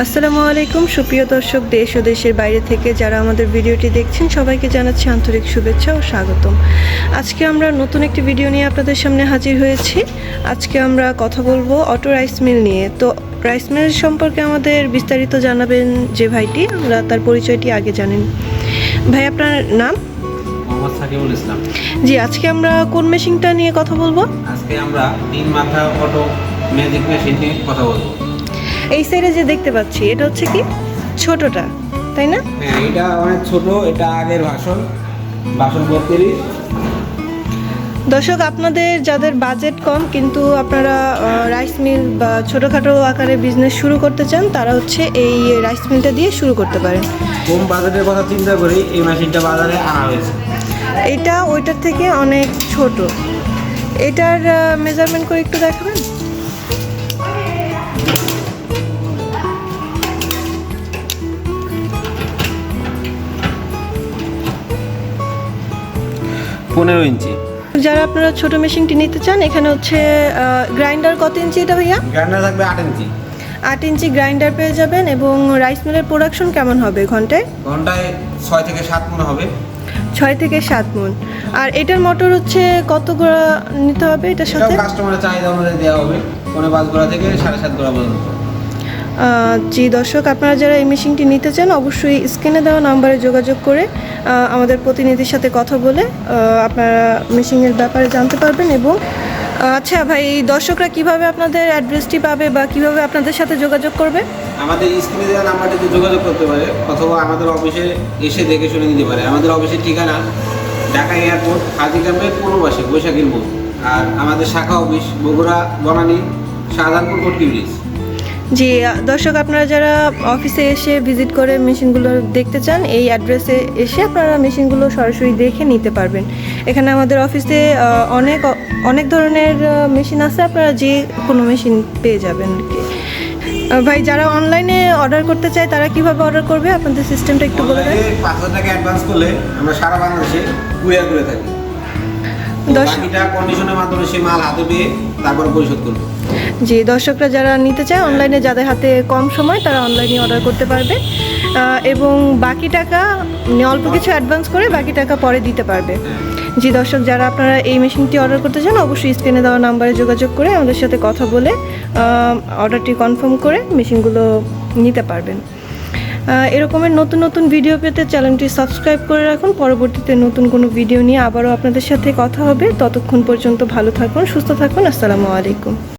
আসসালামু আলাইকুম সুপ্রিয় দর্শক দেশ ও দেশের বাইরে থেকে যারা আমাদের ভিডিওটি দেখছেন সবাইকে জানাচ্ছি আন্তরিক শুভেচ্ছা ও স্বাগতম। আজকে আমরা নতুন একটি ভিডিও নিয়ে আপনাদের সামনে হাজির হয়েছি। আজকে আমরা কথা বলব অটো রাইস মিল নিয়ে। তো রাইস মিল সম্পর্কে আমাদের বিস্তারিত জানাবেন যে ভাইটি আমরা তার পরিচয়টি আগে জানেন ভাই আপনার নাম? ইসলাম। জি আজকে আমরা কোন মেশিনটা নিয়ে কথা বলব? আজকে আমরা তিন মাথা অটো ম্যাজিক মেশিন নিয়ে কথা বলব। এই সাইডে যে দেখতে পাচ্ছি এটা হচ্ছে কি? ছোটটা তাই না? হ্যাঁ এটা অনেক ছোট এটা আগের ভাষণ ভাষণ বত্রিশ দর্শক আপনাদের যাদের বাজেট কম কিন্তু আপনারা রাইস মিল বা ছোটোখাটো আকারে বিজনেস শুরু করতে চান তারা হচ্ছে এই রাইস মিলটা দিয়ে শুরু করতে পারেন। কম বাজেটের কথা চিন্তা করেই এই মেশিনটা বাজারে আনা হয়েছে। এটা ওইটার থেকে অনেক ছোট। এটার মেজারমেন্ট করে একটু দেখাবেন? পনেরো ইঞ্চি। যারা আপনারা ছোট মেশিনটি নিতে চান এখানে হচ্ছে গ্রাইন্ডার কত ইঞ্চি এটা ভাইয়া? গ্রাইন্ডার থাকবে আট ইঞ্চি। আট ইঞ্চি গ্রাইন্ডার পেয়ে যাবেন এবং রাইস মিলের প্রোডাকশন কেমন হবে ঘন্টায়? ঘন্টায় ছয় থেকে সাত মনে হবে। ছয় থেকে সাত মন। আর এটার মোটর হচ্ছে কত গোড়া নিতে হবে এটার সাথে? কাস্টমারের চাহিদা অনুযায়ী দেওয়া হবে। পনেরো পাঁচ গোড়া থেকে সাড়ে সাত গোড়া পর্যন্ত। জি দর্শক আপনারা যারা এই মেশিনটি নিতে চান অবশ্যই স্ক্রিনে দেওয়া নাম্বারে যোগাযোগ করে আমাদের প্রতিনিধির সাথে কথা বলে আপনারা মেশিনের ব্যাপারে জানতে পারবেন এবং আচ্ছা ভাই দর্শকরা কীভাবে আপনাদের অ্যাড্রেসটি পাবে বা কীভাবে আপনাদের সাথে যোগাযোগ করবে? আমাদের স্ক্রিনে দেওয়া নাম্বারটিতে যোগাযোগ করতে পারে, অথবা আমাদের অফিসে এসে দেখে শুনে নিতে পারে। আমাদের অফিসের ঠিকানা ঢাকা এয়ারপোর্ট হাজিগ্রামের পূর্ব পাশে বৈশাখীর মোড়। আর আমাদের শাখা অফিস বগুড়া, বনানী, শাহজাহানপুর কটকি ব্রিজ জি, দর্শক, আপনারা যারা অফিসে এসে ভিজিট করে মেশিনগুলো দেখতে চান, এই অ্যাড্রেসে এসে আপনারা মেশিনগুলো সরাসরি দেখে নিতে পারবেন। এখানে আমাদের অফিসে অনেক অনেক ধরনের মেশিন আছে, আপনারা যে কোনো মেশিন পেয়ে যাবেন আর কি। ভাই, যারা অনলাইনে অর্ডার করতে চায়, তারা কীভাবে অর্ডার করবে? আপনাদের সিস্টেমটা একটু বলে অনলাইনে পাঁচ হাজার টাকা অ্যাডভান্স করলে আমরা সারা বাংলাদেশে কুরিয়ার করে থাকি। বাকিটা কন্ডিশনের মাধ্যমে সেই মাল হাতে পেয়ে তারপর পরিশোধ করব। জি দর্শকরা যারা নিতে চায় অনলাইনে যাদের হাতে কম সময় তারা অনলাইনে অর্ডার করতে পারবে। এবং বাকি টাকা অল্প কিছু অ্যাডভান্স করে বাকি টাকা পরে দিতে পারবে। জি দর্শক যারা আপনারা এই মেশিনটি অর্ডার করতে চান অবশ্যই স্ক্রিনে দেওয়া নাম্বারে যোগাযোগ করে আমাদের সাথে কথা বলে অর্ডারটি কনফার্ম করে মেশিনগুলো নিতে পারবেন। এরকমের নতুন নতুন ভিডিও পেতে চ্যানেলটি সাবস্ক্রাইব করে রাখুন। পরবর্তীতে নতুন কোনো ভিডিও নিয়ে আবারও আপনাদের সাথে কথা হবে। ততক্ষণ পর্যন্ত ভালো থাকুন, সুস্থ থাকুন। আসসালামু আলাইকুম।